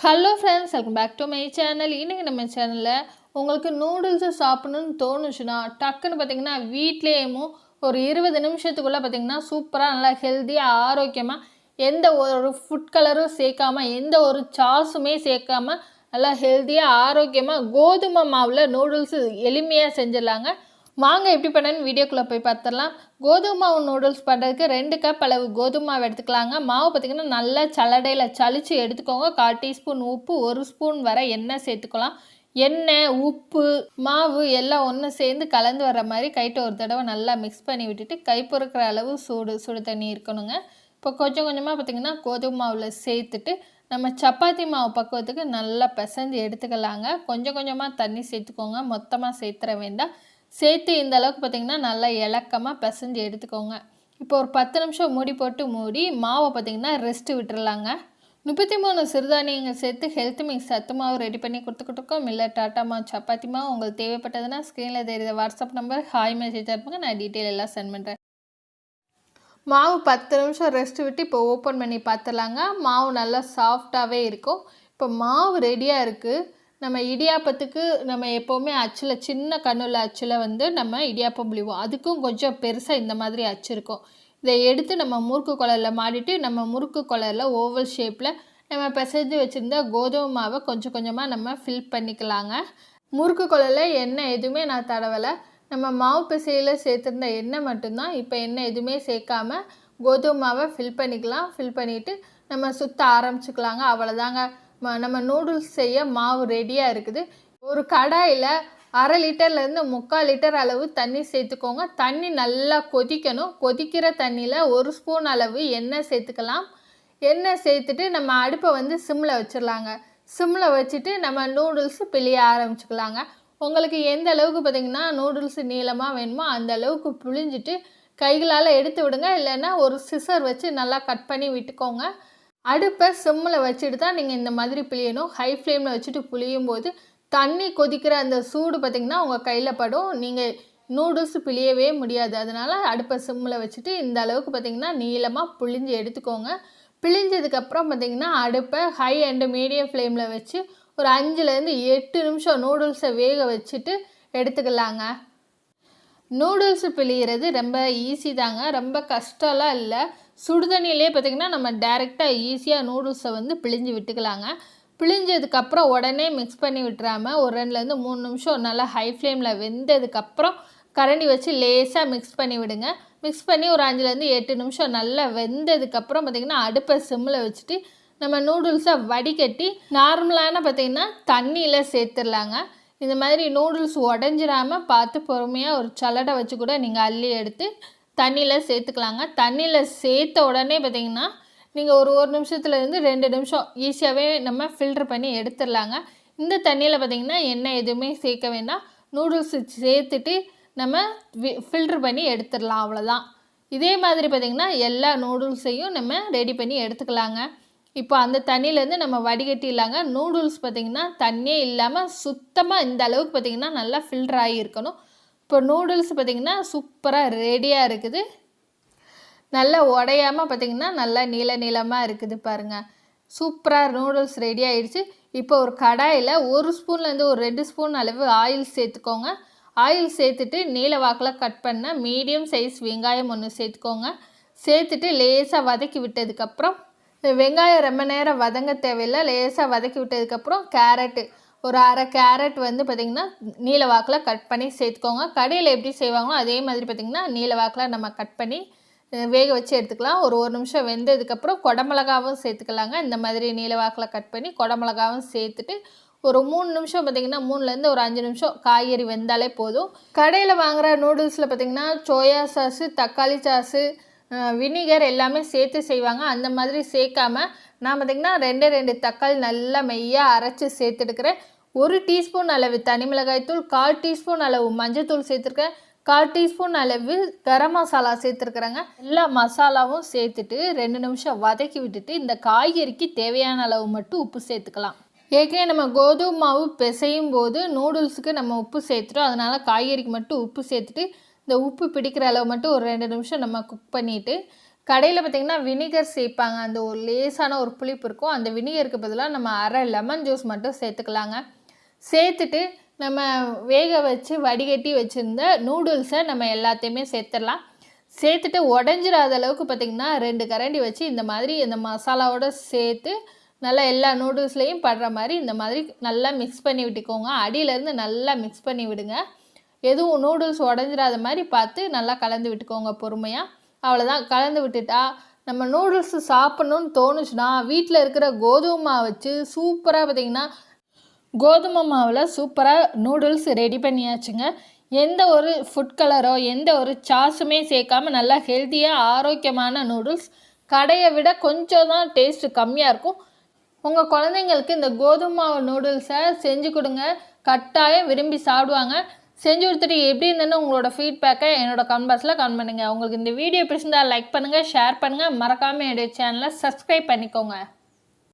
Hello friends welcome back to my channel இன்றைக்கி நம்ம சேனலில் உங்களுக்கு நூடுல்ஸை சாப்பிடணும்னு தோணுச்சுன்னா டக்குன்னு பார்த்தீங்கன்னா வீட்லேயும் ஒரு இருபது நிமிஷத்துக்குள்ளே பார்த்தீங்கன்னா சூப்பராக நல்லா ஹெல்த்தியாக ஆரோக்கியமாக எந்த ஒரு ஃபுட் கலரும் சேர்க்காம எந்த ஒரு சாஸுமே சேர்க்காம நல்லா ஹெல்த்தியாக ஆரோக்கியமாக கோதுமை மாவில் நூடுல்ஸு எளிமையாக செஞ்சிடலாங்க. வாங்க எப்படி பண்ணணும்னு வீடியோக்குள்ளே போய் பார்த்துடலாம் கோதுமை மாவு நூடுல்ஸ் பண்ணுறதுக்கு ரெண்டு கப் அளவு கோதுமை மாவு எடுத்துக்கலாங்க. மாவு பார்த்திங்கன்னா நல்லா சலடையில் சளிச்சு எடுத்துக்கோங்க. கால் டீஸ்பூன் உப்பு ஒரு ஸ்பூன் வரை எண்ணெய் சேர்த்துக்கலாம். எண்ணெய் உப்பு மாவு எல்லாம் ஒன்று சேர்ந்து கலந்து வர மாதிரி கைட்டு ஒரு தடவை நல்லா மிக்ஸ் பண்ணி விட்டுட்டு கை பொறுக்கிற அளவு சூடு சுடு தண்ணி இருக்கணுங்க. இப்போ கொஞ்சம் கொஞ்சமாக பார்த்திங்கன்னா கோதுமை மாவில் சேர்த்துட்டு நம்ம சப்பாத்தி மாவு பக்குவத்துக்கு நல்லா பிசைஞ்சு எடுத்துக்கலாங்க. கொஞ்சம் கொஞ்சமாக தண்ணி சேர்த்துக்கோங்க. மொத்தமாக சேர்த்துற வேண்டாம். சேர்த்து இந்த அளவுக்கு பார்த்திங்கன்னா நல்லா இலக்கமாக பிசைஞ்சு எடுத்துக்கோங்க. இப்போ ஒரு பத்து நிமிஷம் மூடி போட்டு மூடி மாவை பார்த்திங்கன்னா ரெஸ்ட்டு விட்டுறலாங்க. முப்பத்தி மூணு சிறுதானியங்கள் சேர்த்து ஹெல்த் மிக்ஸ் சத்து மாவு ரெடி பண்ணி கொடுத்துக்கிட்டுருக்கோம். இல்லை டாட்டா மாவு சப்பாத்தி மாவு உங்களுக்கு தேவைப்பட்டதுன்னா ஸ்க்ரீனில் தெரியுது வாட்ஸ்அப் நம்பர் ஹாய் மெசேஜ் அனுப்புங்க. நான் டீட்டெயில் எல்லாம் சென்ட் பண்ணுறேன் மாவு பத்து நிமிஷம் ரெஸ்ட் விட்டு இப்போ ஓப்பன் பண்ணி பார்த்துலாங்க மாவு நல்லா சாஃப்டாகவே இருக்கும். இப்போ மாவு ரெடியாக இருக்குது நம்ம இடியாப்பத்துக்கு நம்ம எப்போவுமே அச்சில் சின்ன கண்ணுள்ள அச்சில் வந்து நம்ம இடியாப்பம் புளிவோம். அதுக்கும் கொஞ்சம் பெருசாக இந்த மாதிரி அச்சு இருக்கும். இதை எடுத்து நம்ம முறுக்கு குழலில் மாடிட்டு நம்ம முறுக்கு குழலில் ஓவல் ஷேப்பில் நம்ம பிசைஞ்சு வச்சுருந்த கோதுமை மாவை கொஞ்சம் கொஞ்சமாக நம்ம ஃபில் பண்ணிக்கலாங்க. முறுக்கு குழலில் எண்ணெய் எதுவுமே நான் தடவலை. நம்ம மாவு பிசையில் சேர்த்துருந்த எண்ணெய் மட்டும்தான். இப்போ எண்ணெய் எதுவுமே சேர்க்காம கோதுமை மாவை ஃபில் பண்ணிக்கலாம். ஃபில் பண்ணிவிட்டு நம்ம சுற்ற ஆரம்பிச்சுக்கலாங்க. அவ்வளோதாங்க நம்ம நூடுல்ஸ் செய்ய மாவு ரெடியாக இருக்குது. ஒரு கடாயில் அரை லிட்டர்லேருந்து முக்கால் லிட்டர் அளவு தண்ணி சேர்த்துக்கோங்க. தண்ணி நல்லா கொதிக்கணும். கொதிக்கிற தண்ணியில் ஒரு ஸ்பூன் அளவு எண்ணெய் சேர்த்துக்கலாம். எண்ணெய் சேர்த்துட்டு நம்ம அடுப்பை வந்து சிம்மில் வச்சிடலாங்க. சிம்மில் வச்சுட்டு நம்ம நூடுல்ஸ் பிழிய ஆரம்பிச்சுக்கலாங்க. உங்களுக்கு எந்த அளவுக்கு பார்த்தீங்கன்னா நூடுல்ஸ் நீளமாக வேணுமோ அந்த அளவுக்கு புழிஞ்சிட்டு கைகளால் எடுத்து விடுங்க. இல்லைன்னா ஒரு சிசர் வச்சு நல்லா கட் பண்ணி விட்டுக்கோங்க. அடுப்பை சிம்மில் வச்சுட்டு தான் நீங்கள் இந்த மாதிரி பிழியணும் ஹை ஃப்ளேமில் வச்சுட்டு புளியும் போது தண்ணி கொதிக்கிற அந்த சூடு பார்த்திங்கன்னா உங்கள் கையில் படும். நீங்கள் நூடுல்ஸ் பிழியவே முடியாது. அதனால் அடுப்பை சிம்மில் வச்சுட்டு இந்த அளவுக்கு பார்த்திங்கன்னா நீளமாக புழிஞ்சு எடுத்துக்கோங்க. பிழிஞ்சதுக்கப்புறம் பார்த்திங்கன்னா அடுப்பை ஹை அண்டு மீடியம் ஃப்ளேமில் வச்சு ஒரு அஞ்சுலேருந்து எட்டு நிமிஷம் நூடுல்ஸை வேக வச்சுட்டு எடுத்துக்கலாங்க. நூடுல்ஸ் பிழியிறது ரொம்ப ஈஸி தாங்க. ரொம்ப கஷ்டம்லாம் இல்லை. சுடுதண்ணிலே பார்த்திங்கன்னா நம்ம டேரெக்டாக ஈஸியாக நூடுல்ஸை வந்து பிழிஞ்சு விட்டுக்கலாங்க. பிழிஞ்சதுக்கப்புறம் உடனே மிக்ஸ் பண்ணி விட்டுறாம ஒரு ரெண்டுலேருந்து மூணு நிமிஷம் நல்லா ஹை ஃப்ளேமில் வெந்ததுக்கப்புறம் கரண்டி வச்சு லேசாக மிக்ஸ் பண்ணி விடுங்க. மிக்ஸ் பண்ணி ஒரு அஞ்சுலேருந்து எட்டு நிமிஷம் நல்லா வெந்ததுக்கப்புறம் பார்த்திங்கன்னா அடுப்பை சிம்மில் வச்சுட்டு நம்ம நூடுல்ஸை வடிகட்டி நார்மலான பார்த்திங்கன்னா தண்ணியில் சேர்த்துடலாங்க. இந்த மாதிரி நூடுல்ஸ் உடஞ்சிராமல் பார்த்து பொறுமையாக ஒரு சல்லடை வச்சு கூட நீங்கள் அள்ளி எடுத்து தண்ணியில் சேர்த்துக்கலாங்க. தண்ணியில் சேர்த்த உடனே பார்த்தீங்கன்னா நீங்கள் ஒரு ஒரு நிமிஷத்துலேருந்து ரெண்டு நிமிஷம் ஈஸியாகவே நம்ம ஃபில்டர் பண்ணி எடுத்துடலாங்க. இந்த தண்ணியில் பார்த்தீங்கன்னா எண்ணெய் எதுவுமே சேர்க்க வேண்டாம். நூடுல்ஸ் சேர்த்துட்டு நம்ம ஃபில்டர் பண்ணி எடுத்துடலாம் அவ்வளோதான் இதே மாதிரி பார்த்திங்கன்னா எல்லா நூடுல்ஸையும் நம்ம ரெடி பண்ணி எடுத்துக்கலாங்க. இப்போ அந்த தண்ணியிலேருந்து நம்ம வடிகட்டிடலாங்க. நூடுல்ஸ் பார்த்திங்கன்னா தண்ணியே இல்லாமல் சுத்தமாக இந்த அளவுக்கு பார்த்திங்கன்னா நல்லா ஃபில்டர் ஆகி இருக்கணும். இப்போ நூடுல்ஸ் பார்த்திங்கன்னா சூப்பராக ரெடியாக இருக்குது. நல்லா உடையாமல் பார்த்திங்கன்னா நல்லா நீள நீளமாக இருக்குது பாருங்கள் சூப்பராக நூடுல்ஸ் ரெடி ஆகிடுச்சு இப்போ ஒரு கடாயில் ஒரு ஸ்பூன்லேருந்து ஒரு ரெண்டு ஸ்பூன் அளவு ஆயில் சேர்த்துக்கோங்க. ஆயில் சேர்த்துட்டு நீல வாக்கில் கட் பண்ண மீடியம் சைஸ் வெங்காயம் ஒன்று சேர்த்துக்கோங்க. சேர்த்துட்டு லேசாக வதக்கி விட்டதுக்கப்புறம் வெங்காயம் ரொம்ப நேரம் வதங்க தேவையில்லை லேசாக வதக்கி விட்டதுக்கப்புறம் கேரட்டு ஒரு அரை கேரட் வந்து பார்த்திங்கன்னா நீல வாக்கில் கட் பண்ணி சேர்த்துக்கோங்க. கடையில் எப்படி செய்வாங்களோ அதே மாதிரி பார்த்திங்கன்னா நீல வாக்கில் நம்ம கட் பண்ணி வேக வச்சு எடுத்துக்கலாம். ஒரு ஒரு நிமிஷம் வெந்ததுக்கப்புறம் கொடமிளகாவும் சேர்த்துக்கலாங்க. இந்த மாதிரி நீல வாக்கில் கட் பண்ணி குடமிளகாவும் சேர்த்துட்டு ஒரு மூணு நிமிஷம் பார்த்திங்கன்னா மூணுலேருந்து ஒரு அஞ்சு நிமிஷம் காய்கறி வெந்தாலே போதும். கடையில் வாங்குகிற நூடுல்ஸில் பார்த்திங்கன்னா சோயா சாஸு தக்காளி சாஸு வினிகர் எல்லாமே சேர்த்து செய்வாங்க. அந்த மாதிரி சேர்க்காம நான் பார்த்திங்கன்னா ரெண்டு ரெண்டு தக்காளி நல்லா மெய்யாக அரைச்சி சேர்த்துடுக்கிறேன் ஒரு டீஸ்பூன் அளவு தனி மிளகாய்த்தூள் கால் டீஸ்பூன் அளவு மஞ்சத்தூள் சேர்த்துருக்கேன். கால் டீஸ்பூன் அளவு கரம் மசாலா சேர்த்துருக்குறேங்க. எல்லா மசாலாவும் சேர்த்துட்டு ரெண்டு நிமிஷம் வதக்கி விட்டுட்டு இந்த காய்கறிக்கு தேவையான அளவு மட்டும் உப்பு சேர்த்துக்கலாம். ஏற்கனவே நம்ம கோதுமை மாவு பிசையும் போது நூடுல்ஸுக்கு நம்ம உப்பு சேர்த்துட்டோம். அதனால் காய்கறிக்கு மட்டும் உப்பு சேர்த்துட்டு இந்த உப்பு பிடிக்கிற அளவு மட்டும் ஒரு ரெண்டு நிமிஷம் நம்ம குக் பண்ணிவிட்டு கடையில் பார்த்திங்கன்னா வினிகர் சேர்ப்பாங்க. அந்த ஒரு லேசான ஒரு புளிப்பு இருக்கும். அந்த வினிகருக்கு பதிலாக நம்ம அரை லெமன் ஜூஸ் மட்டும் சேர்த்துக்கலாங்க. சேர்த்துட்டு நம்ம வேக வச்சு வடிகட்டி வச்சுருந்த நூடுல்ஸை நம்ம எல்லாத்தையுமே சேர்த்துடலாம். சேர்த்துட்டு உடஞ்சிடாத அளவுக்கு பார்த்திங்கன்னா ரெண்டு கரண்டி வச்சு இந்த மாதிரி இந்த மசாலாவோட சேர்த்து நல்லா எல்லா நூடுல்ஸ்லேயும் படுற மாதிரி இந்த மாதிரி நல்லா மிக்ஸ் பண்ணி விட்டுக்கோங்க. அடியிலேருந்து நல்லா மிக்ஸ் பண்ணி விடுங்க. எதுவும் நூடுல்ஸ் உடஞ்சிடாத மாதிரி பார்த்து நல்லா கலந்து விட்டுக்கோங்க பொறுமையாக அவ்வளோதான் கலந்து விட்டுட்டா நம்ம நூடுல்ஸ் சாப்பிட்ணுன்னு தோணுச்சுன்னா வீட்டில் இருக்கிற கோதுமை மாவு வச்சு சூப்பராக பார்த்திங்கன்னா கோதுமை மாவில் சூப்பராக நூடுல்ஸ் ரெடி பண்ணியாச்சுங்க. எந்த ஒரு ஃபுட் கலரோ எந்த ஒரு சாஸுமே சேர்க்காம நல்லா ஹெல்த்தியாக ஆரோக்கியமான நூடுல்ஸ் கடையை விட கொஞ்சம் தான் டேஸ்ட்டு கம்மியாக இருக்கும். உங்கள் குழந்தைங்களுக்கு இந்த கோதுமை மாவு நூடுல்ஸை செஞ்சு கொடுங்க. கட்டாயம் விரும்பி சாப்பிடுவாங்க. செஞ்சு கொடுத்துட்டு எப்படி இருந்ததுன்னு உங்களோட ஃபீட்பேக்கை என்னோட கமெண்ட் பாக்ஸில் கமெண்ட் பண்ணுங்கள் உங்களுக்கு இந்த வீடியோ பிடிச்சிருந்தா லைக் பண்ணுங்கள் ஷேர் பண்ணுங்கள் மறக்காமல் என்னுடைய சேனலை சப்ஸ்கிரைப் பண்ணிக்கோங்க.